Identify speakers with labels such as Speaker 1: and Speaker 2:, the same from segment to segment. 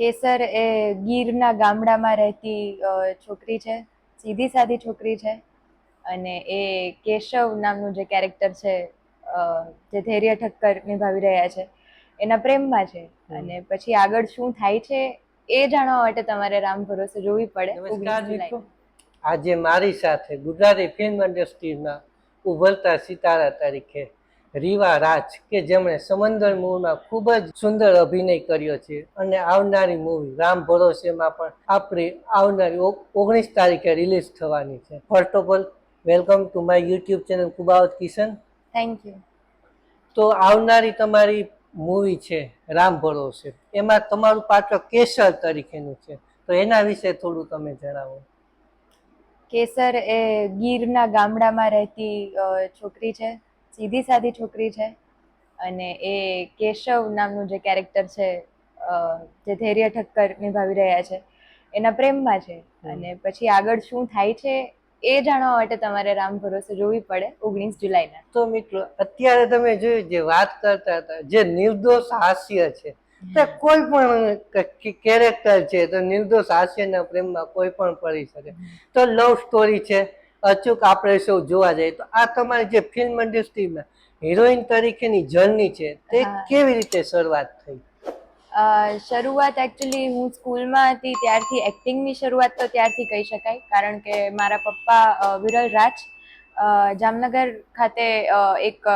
Speaker 1: કેસર એ ગીરના ગામડામાં રહેતી છોકરી છે સીધી સાદી છોકરી છે અને એ કેશવ નામનું જે કેરેક્ટર છે જે ધૈર્ય ઠક્કર નિભાવી રહ્યા છે એના પ્રેમમાં છે. અને પછી આગળ શું થાય છે એ જાણવા માટે તમારે રામ ભરોસે જોવી પડે.
Speaker 2: નમસ્કાર
Speaker 1: 19
Speaker 2: મિત્રો.
Speaker 1: જુલાઈ
Speaker 2: આજે મારી સાથે ગુજરાતી ફિલ્મ ઇન્ડસ્ટ્રીમાં ઉભરતા સિતારા તરીકે રીવા રાજ કે જેમણે સમંદર મૂવીમાં ખૂબ જ સુંદર અભિનય કર્યો છે. અને આવનારી મૂવી રામ ભરોસેમાં પણ આપણી આવનારી ઓગણીસ તારીખે રિલીઝ થવાની છે. First of all welcome to my YouTube channel Kubavat Kishan
Speaker 1: thank you
Speaker 2: તો આવનારી તમારી મૂવી છે રામ ભરોસે. એમાં તમારું પાત્ર કેસર તરીકેનું છે. તો એના વિશે થોડું તમે જણાવો.
Speaker 1: કેસર એ ગીરના ગામડામાં રહેતી છોકરી છે. સીધી સાદી છોકરી છે અને એ કેશવ નામનું જે કેરેક્ટર છે જે ધૈર્ય ઠક્કર નિભાવી રહ્યા છે એના પ્રેમમાં છે. અને પછી આગળ શું થાય છે એ જાણવા માટે તમારે રામ ભરોસે જોવી પડે ઓગણીસ જુલાઈના.
Speaker 2: તો મિત્રો અત્યારે તમે જોયું જે વાત કરતા હતા જે નિર્દોષ હાસ્ય છે તો કોઈ પણ કેરેક્ટર છે તો નિર્દોષ હાસ્યના પ્રેમમાં કોઈ પણ પડી શકે. તો લવ સ્ટોરી છે અચૂક આપણે સૌ જોવા જઈએ તો આ તમારી જે ફિલ્મ ઇન્ડસ્ટ્રીમાં હિરોઈન તરીકેની જર્ની છે તે કેવી રીતે શરૂઆત થઈ?
Speaker 1: શરૂઆત એકચ્યુઅલી હું સ્કૂલમાં હતી ત્યારથી એક્ટિંગની શરૂઆત તો ત્યારથી કહી શકાય. કારણ કે મારા પપ્પા વિરલ રાજ જામનગર ખાતે એક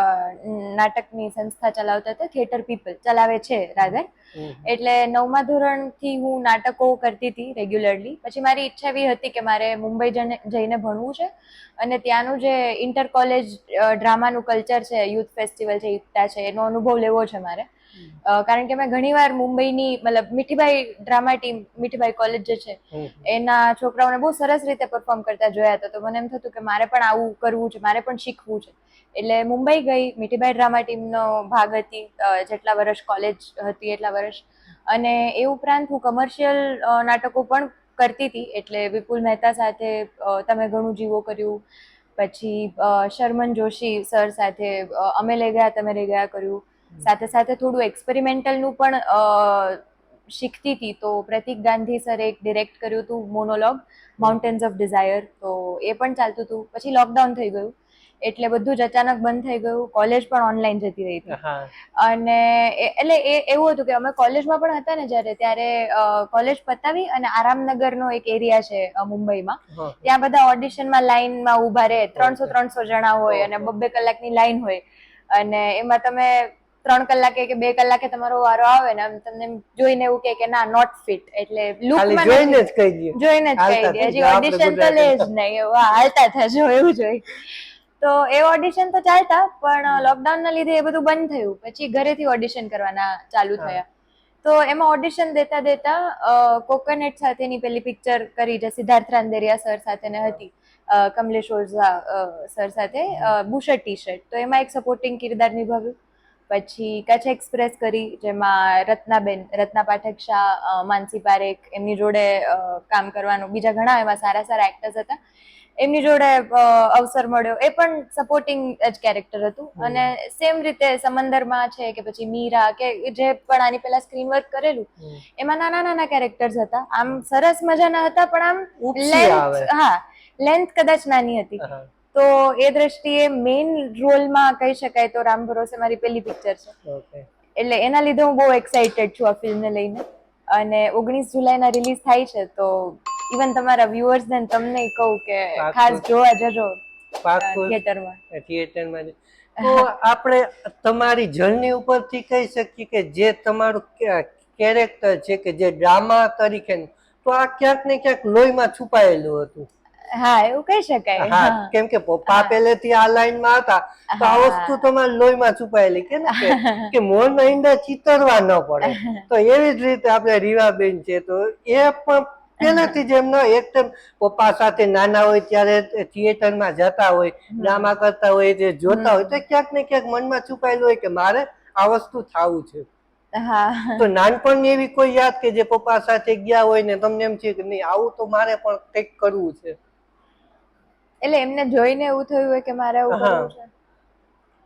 Speaker 1: નાટકની સંસ્થા ચલાવતા હતા થિયેટર પીપલ ચલાવે છે રાધર. એટલે નવમા ધોરણથી હું નાટકો કરતી હતી રેગ્યુલરલી પછી મારી ઈચ્છા એવી હતી કે મારે મુંબઈ જઈને ભણવું છે. અને ત્યાંનું જે ઇન્ટર કોલેજ ડ્રામાનું કલ્ચર છે યુથ ફેસ્ટિવલ છે યુથતા છે એનો અનુભવ લેવો છે મારે. કારણ કે મેં ઘણીવાર મુંબઈની મતલબ Mithibai drama team Mithibai college જે છે એના છોકરાઓને બહુ સરસ રીતે પરફોર્મ કરતા જોયા હતા. તો મને એમ થતું કે મારે પણ આવું કરવું છે મારે પણ શીખવું છે. એટલે મુંબઈ ગઈ મીઠીબાઈ ડ્રામા ટીમનો ભાગ હતી જેટલા વર્ષ કોલેજ હતી એટલા વર્ષ. અને એ ઉપરાંત હું કમર્શિયલ નાટકો પણ કરતી હતી. એટલે વિપુલ મહેતા સાથે તમે ઘણું જીવો કર્યું. પછી શર્મન જોશી સર સાથે અમે લઈ ગયા તમે લઈ ગયા કર્યું. સાથે સાથે થોડું એક્સપેરિમેન્ટલનું પણ શીખતી હતી તો પ્રતિક ગાંધી સરે એક ડિરેક્ટ કર્યું હતું મોનોલોગ માઉન્ટેન્સ ઓફ ડિઝાયર તો એ પણ ચાલતું હતું. પછી લોકડાઉન થઈ ગયું. એટલે બધું જ અચાનક બંધ થઈ ગયું. કોલેજ પણ ઓનલાઈન જતી રહી હતી. અને એટલે એ એવું હતું કે અમે કોલેજમાં પણ હતા ને જ્યારે ત્યારે કોલેજ પતાવી અને આરામનગરનો એક એરિયા છે મુંબઈમાં. ત્યાં બધા ઓડિશનમાં લાઈનમાં ઊભા રહે. ત્રણસો ત્રણસો જણા હોય અને બબ્બે કલાકની લાઈન હોય. અને એમાં તમે ત્રણ કલાકે કે બે કલાકે તમારો વારો આવે ને આમ તમને જોઈને એવું કે કે ના નોટ ફિટ એટલે લુકમાં
Speaker 2: જોઈને જ કહી દઈએ
Speaker 1: જોઈને જ કહી
Speaker 2: હાલતા
Speaker 1: હજી ઓડિશન તો લે જ નહીં. વાહ હાલતા થજો એવું જોઈ તો એ ઓડિશન તો ચાલતા પણ લોકડાઉન ના લીધે એ બધું બંધ થયું. પછી ઘરેથી ઓડિશન કરવાના ચાલુ થયા. તો એમાં ઓડિશન દેતા દેતા કોકોનટ સાથેની પેલી પિક્ચર કરી જે સિદ્ધાર્થ રાંદેરિયા સર સાથે ને હતી. કમલેશ ઓઝા સર સાથે બુશર્ટ ટી શર્ટ તો એમાં એક સપોર્ટિંગ કિરદાર નિભાવ્યું. પછી કચ્છ એક્સપ્રેસ કરી જેમાં રત્નાબેન રત્ના પાઠક શાહ માનસી પારેખ એમની જોડે કામ કરવાનું બીજા ઘણા એવા સારા સારા એક્ટર્સ હતા. એમની જોડે અવસર મળ્યો. એ પણ સપોર્ટિંગ જ કેરેક્ટર હતું. અને સેમ રીતે સમંદરમાં છે કે પછી મીરા કે જે પણ આની પેલા સ્ક્રીન વર્ક કરેલું એમાં નાના નાના કેરેક્ટર્સ હતા. આમ સરસ મજાના હતા પણ આમ લેન્થ હા લેન્થ કદાચ નાની હતી. તો એ દ્રષ્ટિએ મેઇન રોલમાં કહી શકાય તો રામ ભરોસે મારી પેલી પિક્ચર છે. એટલે એના લીધે હું બહુ એક્સાઇટેડ છું આ ફિલ્મને લઈને. અને ઓગણીસ જુલાઈના રિલીઝ થાય છે તો ઇવન તમારા વ્યુઅર્સ ને તમને કહું કે ખાસ જોવા જજો થિયેટરમાં
Speaker 2: થિયેટરમાં. તો આપણે તમારી જર્ની ઉપરથી કહી શકીએ કે જે તમારું કેરેક્ટર છે કે જે ડ્રામા તરીકે તો આ ક્યાંક ને ક્યાંક લોહીમાં છુપાયેલું હતું.
Speaker 1: હા એવું કહી શકાય
Speaker 2: હા કેમ કે પપ્પા. પહેલેથી આ લાઈનમાં હતા તો આ વસ્તુ તમારે લોહીમાં છુપાયેલી કે ને? કે- મોન ઈંડા ચિતરવા ન પડે. તો એવી જ રીતે આપણે રીવાબેન છે તો એ પણ પહેલેથી જેમનો એકદમ પપ્પા સાથે નાના હોય ત્યારે થિયેટરમાં જતા હોય ડ્રામા કરતા હોય જે જોતા હોય તો ક્યાંક ને ક્યાંક મનમાં છુપાયેલું હોય કે મારે આ વસ્તુ થવું છે.
Speaker 1: હા.
Speaker 2: તો નાનપણની એવી કોઈ યાદ કે જે પપ્પા સાથે ગયા હોય ને તમને એમ છે કે નહીં આવું તો મારે પણ કંઈક કરવું છે.
Speaker 1: એટલે એમને જોઈને એવું થયું હોય કે મારે
Speaker 2: એવું.
Speaker 1: કરવું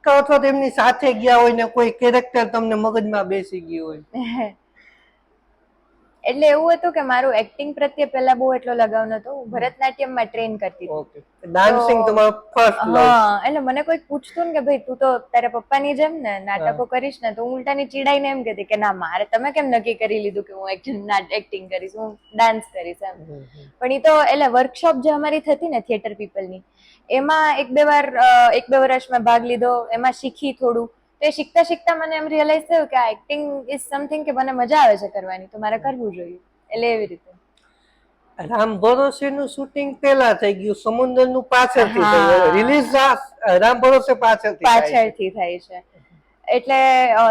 Speaker 1: છે
Speaker 2: અથવા તો એમની સાથે ગયા હોય ને કોઈ કેરેક્ટર તમને મગજમાં બેસી ગયું હોય
Speaker 1: એટલે એવું હતું કે મારું એક્ટિંગ પ્રત્યે પહેલા બહુ એટલો લગાવ નતો હું ભરતનાટ્યમમાં ટ્રેન કરતી
Speaker 2: ઓકે ડાન્સિંગ તમારો ફર્સ્ટ લવ
Speaker 1: હા એટલે મને કોઈ પૂછતું ને કે ભાઈ તું તો તારા પપ્પાની જેમ ને નાટકો કરીશ ને તો હું ઉલટાની ચીડાઈને એમ કહેતી કે ના મારે તમે કેમ નક્કી કરી લીધું કે હું એક્ટિંગ કરીશ હું ડાન્સ કરીશ એમ. પણ એ તો એટલે વર્કશોપ જે અમારી થતી ને થિયેટર પીપલની એમાં એક બે વાર એક બે વર્ષ મેં ભાગ લીધો એમાં શીખી થોડું. તો એ શીખતા શીખતા મને એમ રિયલાઇઝ થયું કે આ એક્ટિંગ ઇઝ સમથિંગ કે મને મજા આવે છે કરવાની તો મારે કરવું જોઈએ. એટલે એવી રીતે.
Speaker 2: રામ ભરોસે નું શૂટિંગ પેલા થઈ ગયું સમુદ્રનું પાછળથી રિલીઝ રામ ભરોસે પાછળથી.
Speaker 1: પાછળથી થાય છે. એટલે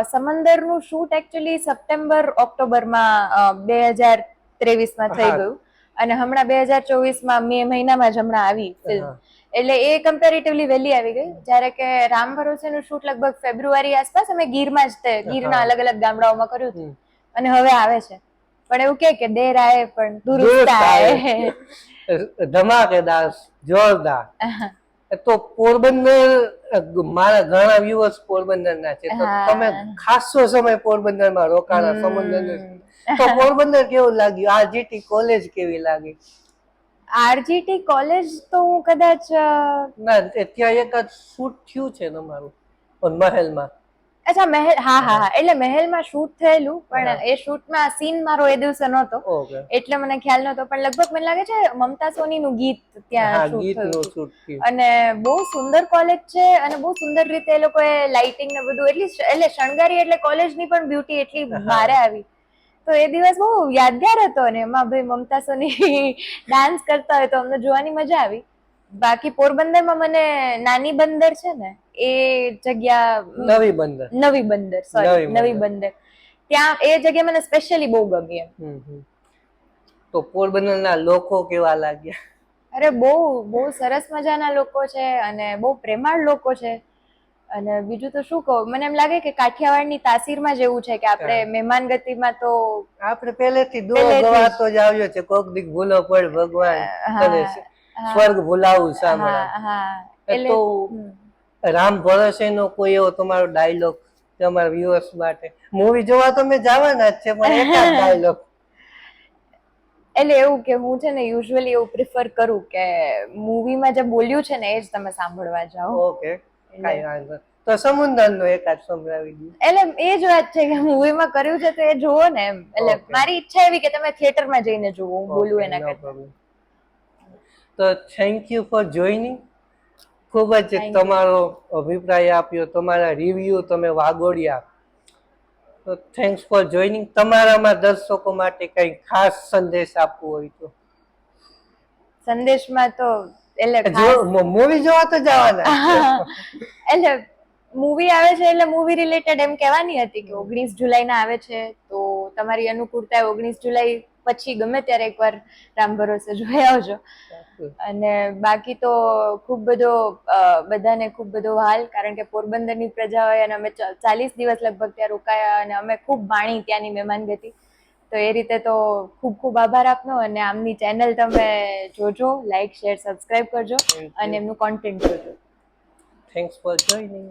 Speaker 1: સમંદરનું શૂટ એકચ્યુઅલી સપ્ટેમ્બર ઓક્ટોબરમાં બે હજાર ત્રેવીસમાં થઈ ગયું. અને હમણાં બે હજાર ચોવીસમાં મે મહિનામાં જ હમણાં આવી ફિલ્મ એટલે એ કમ્પેરેટિવલી વહેલી આવી ગઈ. જ્યારે કે રામ ભરોસેનું શૂટ લગભગ ફેબ્રુઆરી આસપાસ અમે ગીરમાં જ તે ગીરના. અલગ અલગ ગામડાઓમાં કર્યું હતું. અને હવે આવે છે. પણ એવું કે કે દેર આયે પણ દુરુસ્ત
Speaker 2: દુરુસ્ત ધમાકેદાર જોરદાર. તો પોરબંદર મારા ઘણા વ્યુઅર્સ પોરબંદર ના છે. તો તમે ખાસો સમય પોરબંદરમાં રોકાણા સમુદ્ર તો પોરબંદર કેવું લાગ્યું? આરજીટી કોલેજ કેવી લાગી?
Speaker 1: આરજીટી કોલેજ તો હું કદાચ
Speaker 2: ના ત્યાં એક જ શૂટ થયું છે તમારું પણ મહેલમાં.
Speaker 1: અચ્છા મહેલ હા હા હા. એટલે મહેલમાં શૂટ થયેલું પણ એ શૂટમાં સીન મારો એ દિવસે નહોતો. એટલે મને ખ્યાલ નહોતો. પણ લગભગ મને લાગે છે મમતા સોની નું ગીત ત્યાં શૂટ થયું
Speaker 2: નું
Speaker 1: અને બહુ સુંદર કોલેજ છે અને બહુ સુંદર રીતે એ લોકોએ લાઇટિંગ ને બધું એટલી એટલે શણગારી એટલે કોલેજની પણ બ્યુટી એટલી. ભારે આવી. તો એ દિવસ બહુ યાદગાર હતો ને એમાં ભાઈ મમતા સોની ડાન્સ કરતા હોય તો અમને જોવાની મજા આવી. બાકી પોરબંદરમાં મને નાની બંદર છે ને એ જગ્યા
Speaker 2: નવી બંદર
Speaker 1: નવી બંદર સોરી
Speaker 2: નવી બંદર.
Speaker 1: ત્યાં એ જગ્યા મને સ્પેશિયલી બહુ ગમી એમ.
Speaker 2: તો પોરબંદર ના લોકો કેવા લાગ્યા
Speaker 1: અરે બહુ બહુ સરસ મજાના લોકો છે અને બહુ પ્રેમાળ લોકો છે અને બીજું તો શું કહું મને એમ લાગે કે કાઠિયાવાડની તાસીરમાં જ એવું છે કે આપણે. મહેમાન ગતિમાં તો
Speaker 2: આપણે પહેલેથી દો. ગવાતો જ આવ્યો છે કોક દીક ભૂલો પડ ભગવાન સ્વર્ગ ભૂલાવું સાંભળા
Speaker 1: હા એટલે.
Speaker 2: રામ ભરોસે નો કોઈ એવો તમારો ડાયલોગ તમારા વ્યુઅર્સ માટે. મૂવી જોવા તો મેં જવાના જ છે પણ એકાદ ડાયલોગ
Speaker 1: એટલે એવું કે હું છે ને યુઝ્યુઅલી એવું પ્રિફર કરું કે મૂવીમાં જે બોલ્યું છે ને એ જ તમે સાંભળવા જાઓ.
Speaker 2: ઓકે કાઈ વાંધો. તો સમુદ્ર નો એકાદ સંભળાવી દઉં
Speaker 1: એટલે એ જ વાત છે કે મૂવીમાં કર્યું છે તો એ જુઓ ને એમ. એટલે મારી ઈચ્છા એવી કે તમે થિયેટરમાં જઈને જુઓ હું બોલું એના કરતા.
Speaker 2: તો થેન્ક યુ ફોર જોઈનિંગ ખૂબ જ તમારો અભિપ્રાય આપ્યો તમારા રિવ્યુ તમે વાગોડ્યા તો થેન્ક્સ ફોર જોઈનિંગ તમારામાં દર્શકો માટે કંઈ ખાસ સંદેશ આપવો હોય તો?
Speaker 1: સંદેશમાં તો એટલે
Speaker 2: મૂવી જોવા તો જવાના.
Speaker 1: એટલે મૂવી આવે છે એટલે મૂવી રિલેટેડ એમ કહેવાની હતી કે ઓગણીસ જુલાઈના આવે છે તો તમારી અનુકૂળતા ઓગણીસ જુલાઈ પછી ગમે ત્યારે એકવાર રામ ભરોસે જોઈ આવજો. અને બાકી તો ખૂબ બધો બધાને ખૂબ બધો હાલ કારણ કે પોરબંદરની પ્રજા હોય અને અમે ચાલીસ દિવસ લગભગ ત્યાં રોકાયા અને અમે ખૂબ માણી ત્યાંની મહેમાનગતિ તો એ રીતે તો ખૂબ ખૂબ આભાર આપનો અને આમની ચેનલ તમે જોજો લાઈક શેર સબસ્ક્રાઈબ કરજો અને એમનું કોન્ટેન્ટ જોજો.
Speaker 2: Thanks for joining